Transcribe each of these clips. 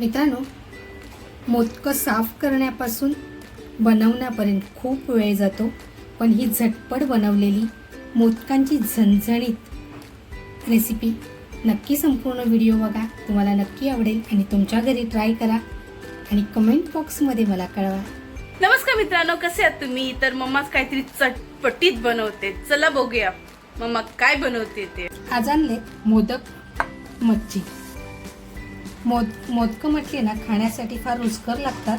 मित्रांनो मोदकं साफ करण्यापासून बनवण्यापर्यंत खूप वेळ जातो पण ही झटपट बनवलेली मोदकांची झणझणीत रेसिपी नक्की संपूर्ण व्हिडिओ बघा. तुम्हाला नक्की आवडेल आणि तुमच्या घरी ट्राय करा आणि कमेंट बॉक्समध्ये मला कळवा. नमस्कार मित्रांनो कसे आहात तुम्ही? तर मम्माच काहीतरी चटपटीत बनवते. चला बघूया मम्मा काय बनवते ते. आज आणले मोदक मच्छी. मोद मोदकं म्हटले ना खाण्यासाठी फार रुचकर लागतात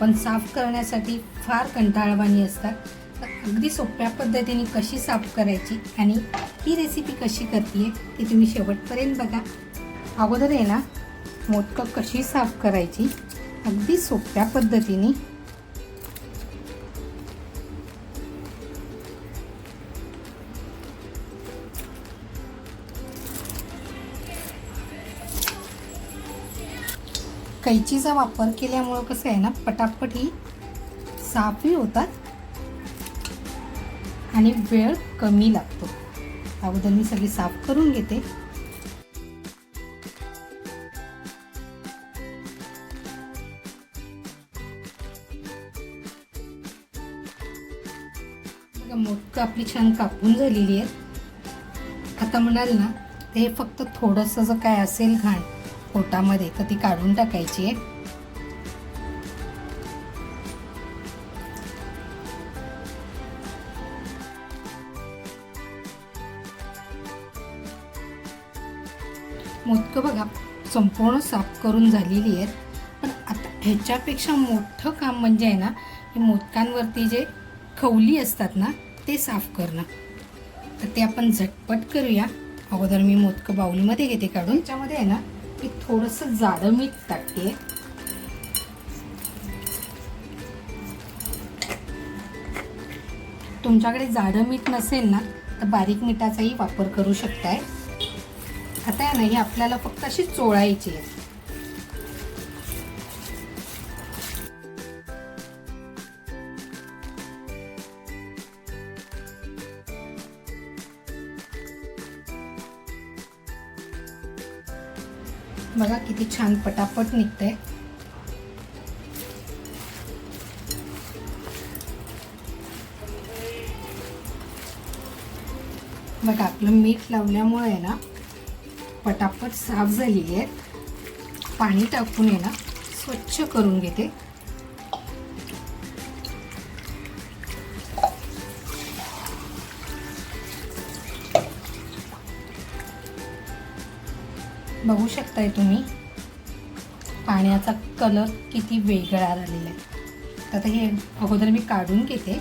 पण साफ करण्यासाठी फार कंटाळवाणी असतात. तर अगदी सोप्या पद्धतीने कशी साफ करायची आणि ही रेसिपी कशी करते ती तुम्ही शेवटपर्यंत बघा. अगोदर आहे ना मोदकं कशी साफ करायची? अगदी सोप्या पद्धतीने कैचीचा वापर केल्यामुळं कसं आहे ना पटापट ही साफही होतात आणि वेळ कमी लागतो. अगोदर मी सगळी साफ करून घेते. बघा आपली छान कापून झालेली आहेत आता म्हणाल ना ते फक्त थोडंसं जर काय असेल घाण पोटामध्ये तर ती काढून टाकायची आहे. मोदकं बघा संपूर्ण साफ करून झालेली आहेत. पण आता ह्याच्यापेक्षा मोठं काम म्हणजे आहे ना हे मोदकांवरती जे खवली असतात ना ते साफ करणं. तर ते आपण झटपट करूया. अगोदर मी मोदकं बाऊलीमध्ये घेते काढून. त्याच्यामध्ये आहे ना मी थोडंसं जाडं मीठ टाकते. तुमच्याकडे जाडं मीठ नसेल ना तर बारीक मिठाचाही वापर करू शकताय. आता आहे ना ही आपल्याला फक्त अशी चोळायची आहे. बघा किती छान पटापट निघते बघा आपलं मीठ लावल्यामुळे आहे ना पटापट साफ झालेली आहे. पाणी टाकून आहे ना स्वच्छ करून घेते. बघू शकताय तुम्ही. पाण्याचा कलर किती वेगळा आलेला आहे. तर आता हे अगोदर मी काढून घेते.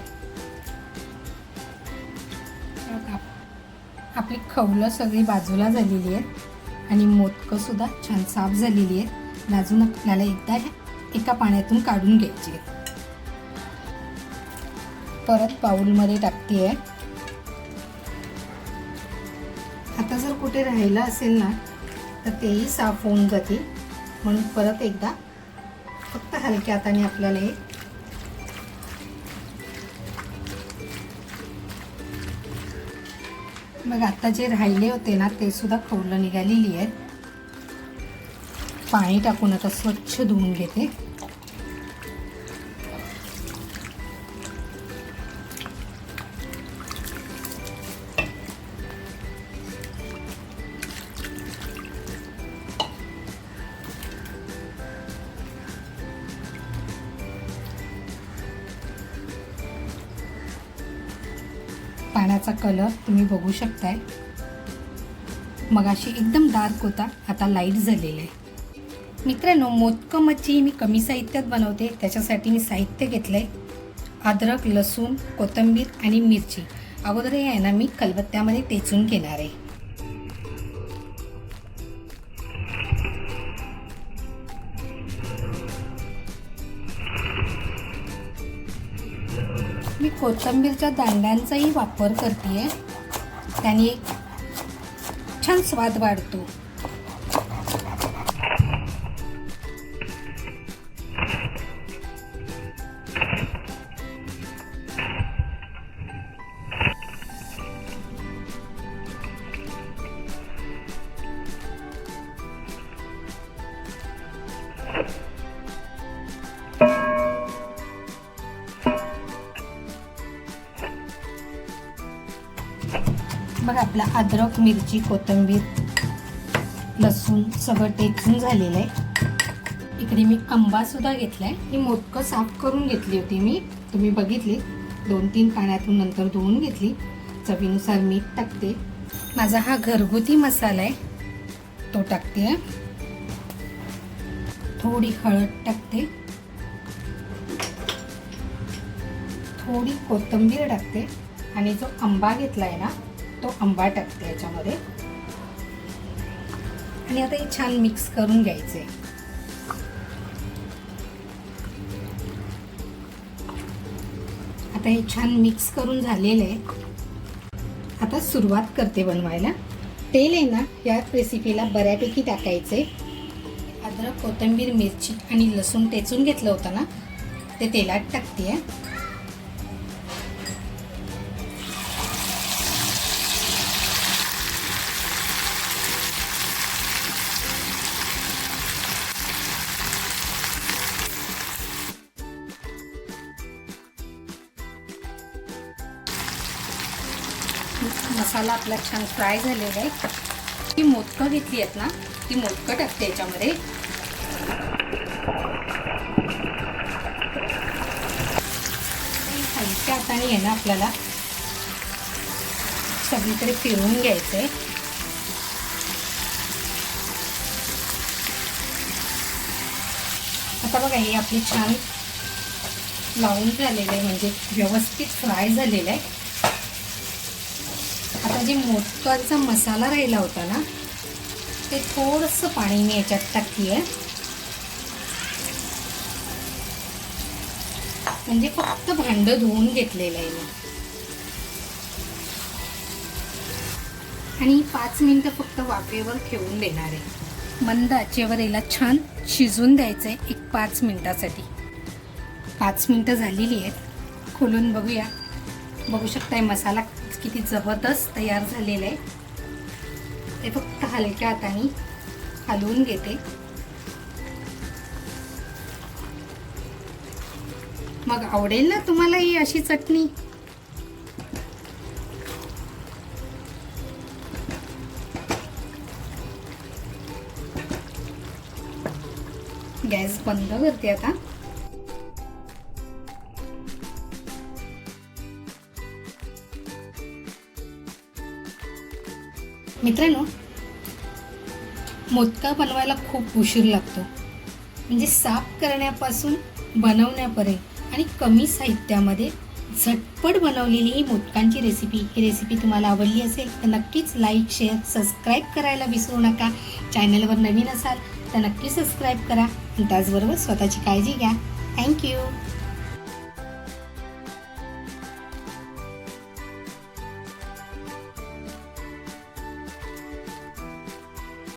आपली खवलं सगळी बाजूला झालेली आहेत आणि मोदकंसुद्धा छान साफ झालेली आहेत. अजून आपल्याला एकदा एका पाण्यातून काढून घ्यायची आहे. परत पाऊलमध्ये टाकते. आहे आता जर कुठे राहिलं असेल ना तर तेही साफ होऊन जातील म्हणून परत एकदा फक्त हलक्या हाताने आपल्याला हे मग आता जे राहिले होते ना ते सुद्धा खवलं निघालेली आहेत. पाणी टाकून आता स्वच्छ धुवून घेते. पाण्याचा कलर तुम्ही बघू शकताय. मगाशी एकदम डार्क होता आता लाइट झालेला आहे. मित्रांनो मोदकं मच्छी मी कमी साहित्यात बनवते त्याच्यासाठी मी साहित्य घेतलं आहे अद्रक लसूण कोथिंबीर आणि मिरची. अगोदर हे आहे ना मी खलबत्त्यामध्ये टेचून घेणार आहे. मी कोथिंबीरच्या दांड्यांचाही वापर करते त्याने एक छान स्वाद वाढतो. बघा आपला अद्रक मिरची कोथिंबीर लसूण सगळं टेचून झालेलं आहे. इकडे मी आंबा सुद्धा घेतलाय. ही मोदकं साफ करून घेतली होती मी. तुम्ही बघितली? दोन तीन पाण्यातून नंतर धुवून घेतली. चवीनुसार मीठ टाकते. माझा हा घरगुती मसाला आहे. तो टाकते थोडी हळद टाकते. थोडी कोथिंबीर टाकते. आणि जो आंबा घेतला आहे ना तो आंबा टाकते याच्यामध्ये. आणि आता हे छान मिक्स करून घ्यायचे. आता हे छान मिक्स करून झालेलं आहे. आता सुरुवात करते बनवायला. तेल आहे ना या रेसिपीला बऱ्यापैकी टाकायचे. अद्रक कोथिंबीर मिरची आणि लसूण टेचून घेतलं होतं ना ते तेलात टाकते. मसाला आपला छान फ्राय झालेला आहे. ती मोदकं घेतली आहेत ना ती मोदकं टाकते याच्यामध्ये. हलक्या हाताने आहे ना आपल्याला सगळीकडे फिरवून घ्यायचं आहे आता बघा हे आपली छान लावून झालेलं आहे म्हणजे व्यवस्थित फ्राय झालेलं आहे. आता जे मोदकांचा मसाला राहिला होता ना ते थोडंसं पाणी मी याच्यात टाकली आहे म्हणजे फक्त भांडं धुवून घेतलेलं आहे मी. आणि पाच मिनिटं फक्त वाफेवर ठेवून देणार आहे. मंद आचेवर याला छान शिजून द्यायचं आहे एक पाच मिनिटासाठी. पाच मिनिटं झालेली आहेत. खोलून बघूया. बघू शकताय मसाला किती जबरदस्त तयार झालेला आहे. ते फक्त हलक्या हाताने हलवून घेते. मग आवडेल ना तुम्हाला ही अशी चटणी? गॅस बंद करते आता. मित्रांनो मोदका बनवायला खूप उशीर लागतो. म्हणजे साफ करण्यापासून बनवण्यापर्यंत आणि कमी साहित्यामध्ये झटपट बनवलेली ही मोदकांची रेसिपी ही रेसिपी तुम्हाला आवडली असेल तर नक्कीच लाईक शेअर सबस्क्राईब करायला विसरू नका. चॅनलवर नवीन असाल तर नक्की सबस्क्राईब करा आणि त्याचबरोबर स्वतःची काळजी घ्या. थँक्यू